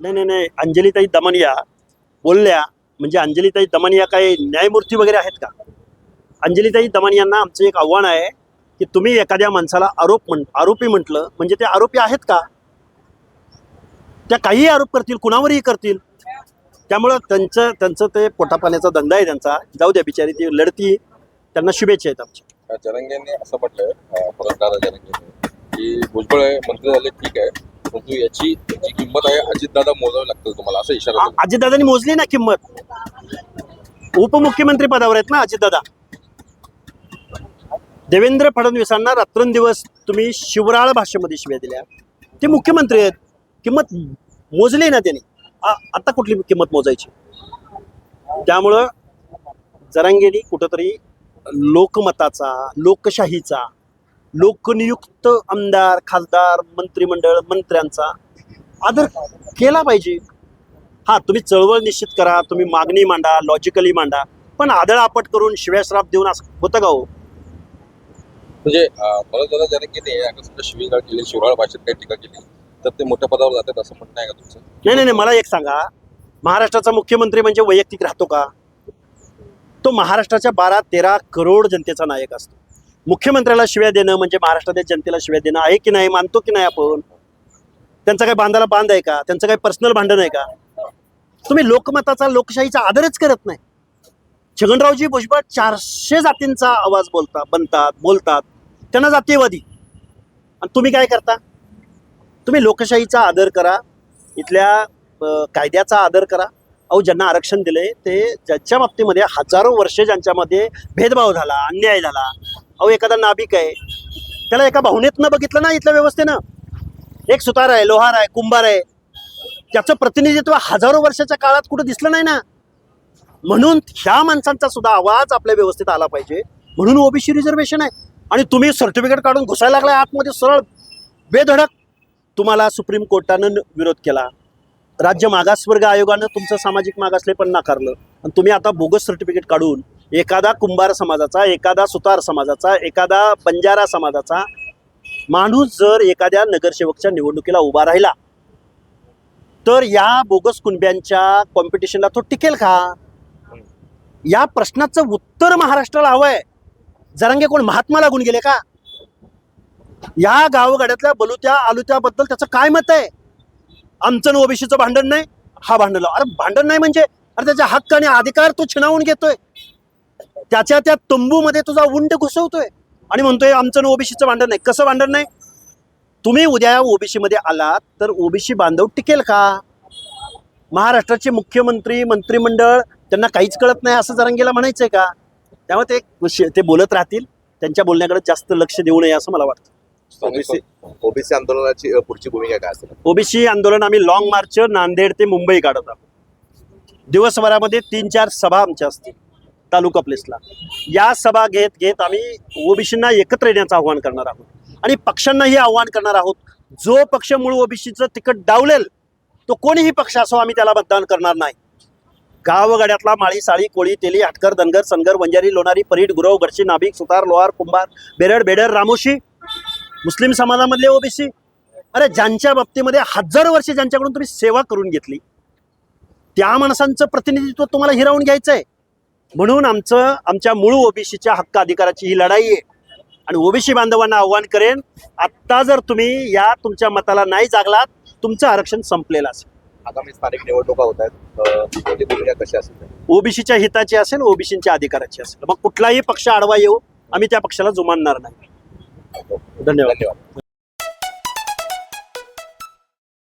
नाही नाही नाही अंजलीताई दमनिया बोलल्या म्हणजे अंजलीताई दमनिया काही न्यायमूर्ती वगैरे आहेत का? अंजलीताई दमनियांना आमचं एक आव्हान आहे की तुम्ही एखाद्या माणसाला आरोप म्हण आरोपी म्हटलं म्हणजे ते आरोपी आहेत का? त्या काहीही आरोप करतील कुणावरही करतील. त्यामुळं त्यांचं त्यांचं ते पोटापाण्याचा धंदा आहे त्यांचा. जाऊ द्या बिचारी ती लढती त्यांना शुभेच्छा आहेत आमच्या. जरंगेंनी असं म्हटलं जरंगेंनी की भुजबळ मंत्री झाले ठीक आहे. परंतु याची जी किंमत आहे. अजितदादा मोजावी लागतील तुम्हाला असं इशारा दिला. अजितदादांनी मोजली ना किंमत? उपमुख्यमंत्री पदावर आहेत ना अजितदादा? देवेंद्र फडणवीसांना रात्रंदिवस तुम्ही शिवराळ भाषेमध्ये शिव्या दिल्या. ते मुख्यमंत्री आहेत. किंमत मोजली ना त्यांनी. आ- आता कुठली किंमत मोजायची? त्यामुळं जरांगेनी कुठंतरी लोकमताचा लोकशाहीचा लोकनियुक्त आमदार खासदार मंत्रिमंडळ मंत्र्यांचा आदर केला पाहिजे. हा तुम्ही चळवळ निश्चित करा तुम्ही मागणी मांडा लॉजिकली मांडा पण आदळ आपट करून शिव्याश्राप देऊन असं होतं का हो? म्हणजे अगर समजा शिवीगाळ केली शिवराळ भाषेत काही टीका केली तर ते मोठ्या पदावर जातात असं म्हणणं आहे का तुमचं? नाही नाही नाही मला एक सांगा. महाराष्ट्राचा मुख्यमंत्री म्हणजे वैयक्तिक राहतो का? तो महाराष्ट्राच्या बारा तेरा करोड जनतेचा नायक असतो. मुख्यमंत्र्याला शिव्या देणं म्हणजे महाराष्ट्रातील जनतेला शिव्या देणं आहे की नाही मानतो की नाही आपण? त्यांचा काही बांधाला बांध आहे का? त्यांचं काही पर्सनल भांडण आहे का? तुम्ही लोकमताचा लोकशाहीचा आदरच करत नाही. छगनरावजी भुजबळ चारशे जातींचा आवाज बोलता बनतात बोलतात. त्यांना जातीयवादी. आणि तुम्ही काय करता? तुम्ही लोकशाहीचा आदर करा. इथल्या कायद्याचा आदर करा. अहो ज्यांना आरक्षण दिले ते ज्यांच्या बाबतीमध्ये हजारो वर्षे ज्यांच्यामध्ये भेदभाव झाला अन्याय झाला अहो एखादा नाभिक आहे. त्याला एका भावनेतनं बघितलं ना इथल्या व्यवस्थेनं. एक सुतार आहे लोहार आहे कुंभार आहे. त्याचं प्रतिनिधित्व हजारो वर्षाच्या काळात कुठं दिसलं नाही ना. म्हणून ह्या माणसांचा सुद्धा आवाज आपल्या व्यवस्थेत आला पाहिजे. म्हणून ओबीसी रिझर्वेशन आहे. आणि तुम्ही सर्टिफिकेट काढून घुसायला लागलाय आतमध्ये सरळ बेधडक. तुम्हाला सुप्रीम कोर्टानं विरोध केला. राज्य मागासवर्ग आयोगानं तुमचं सामाजिक मागासले पण नाकारलं. आणि तुम्ही आता बोगस सर्टिफिकेट काढून एखादा कुंभार समाजाचा एखादा सुतार समाजाचा एखादा बंजारा समाजाचा माणूस जर एखाद्या नगरसेवकच्या निवडणुकीला उभा राहिला तर या बोगस कुणब्यांच्या कॉम्पिटिशनला तो टिकेल का? या प्रश्नाचं उत्तर महाराष्ट्राला हवं आहे जरांगे कोण महात्मा लागून गेले का? या गावगाड्यातल्या बलुत्या आलुत्याबद्दल त्याचं काय मत आहे? आमचं ओबीसीचं भांडण नाही हा भांडण अरे भांडण नाही म्हणजे अरे त्याच्या हक्क आणि अधिकार तो छिनावून घेतोय. त्याच्या त्या तंबूमध्ये तुझा उंड घुसवतोय. आणि म्हणतोय आमचं ओबीसीचं भांडण नाही. कसं भांडण नाही? तुम्ही उद्या ओबीसी मध्ये आलात तर ओबीसी बांधव टिकेल का? महाराष्ट्राचे मुख्यमंत्री मंत्रिमंडळ त्यांना काहीच कळत नाही असं जरांगीला म्हणायचंय का? त्यामुळे ते ते बोलत राहतील. त्यांच्या बोलण्याकडे जास्त लक्ष देऊ नये असं मला वाटतं. ओबीसी ओबीसी आंदोलनाची पुढची भूमिका काय असेल? ओबीसी आंदोलन आम्ही लॉंग मार्च नांदेड ते मुंबई काढत आहोत. दिवसभरामध्ये तीन चार सभा आमच्या असतील. तालुका प्लेसला. या सभा घेत घेत आम्ही ओबीसींना एकत्र येण्याचं आव्हान करणार आहोत. आणि पक्षांनाही आव्हान करणार आहोत. जो पक्ष मूळ ओबीसीचं तिकट डावलेल तो कोणीही पक्ष असो आम्ही त्याला मतदान करणार नाही. गावगाड्यातला माळी साळी कोळी तेली हटकर धनगर सनगर वंजारी लोणारी परीड गुरव गडशी नाभिक सुतार लोहार कुंभार बेरड बेडर रामोशी मुस्लिम समाजामधले ओबीसी. अरे ज्यांच्या बाबतीमध्ये हजारो वर्षे ज्यांच्याकडून तुम्ही सेवा करून घेतली त्या माणसांचं प्रतिनिधित्व तुम्हाला हिरावून घ्यायचं आहे म्हणून आमचं आमच्या मूळ ओबीसीच्या हक्क अधिकाराची ही लढाई आहे. आणि ओबीसी बांधवांना आव्हान करेन आत्ता जर तुम्ही या तुमच्या मताला नाही जागलात तुमचं आरक्षण संपलेलं असेल. आगामी स्थानिक निवडणुका होत आहेत कशी असेल ओबीसीच्या हिताची असेल ओबीसीच्या अधिकाराची असेल. मग कुठलाही पक्ष आडवा येऊ आम्ही त्या पक्षाला जुमानणार नाही. धन्यवाद. धन्यवाद.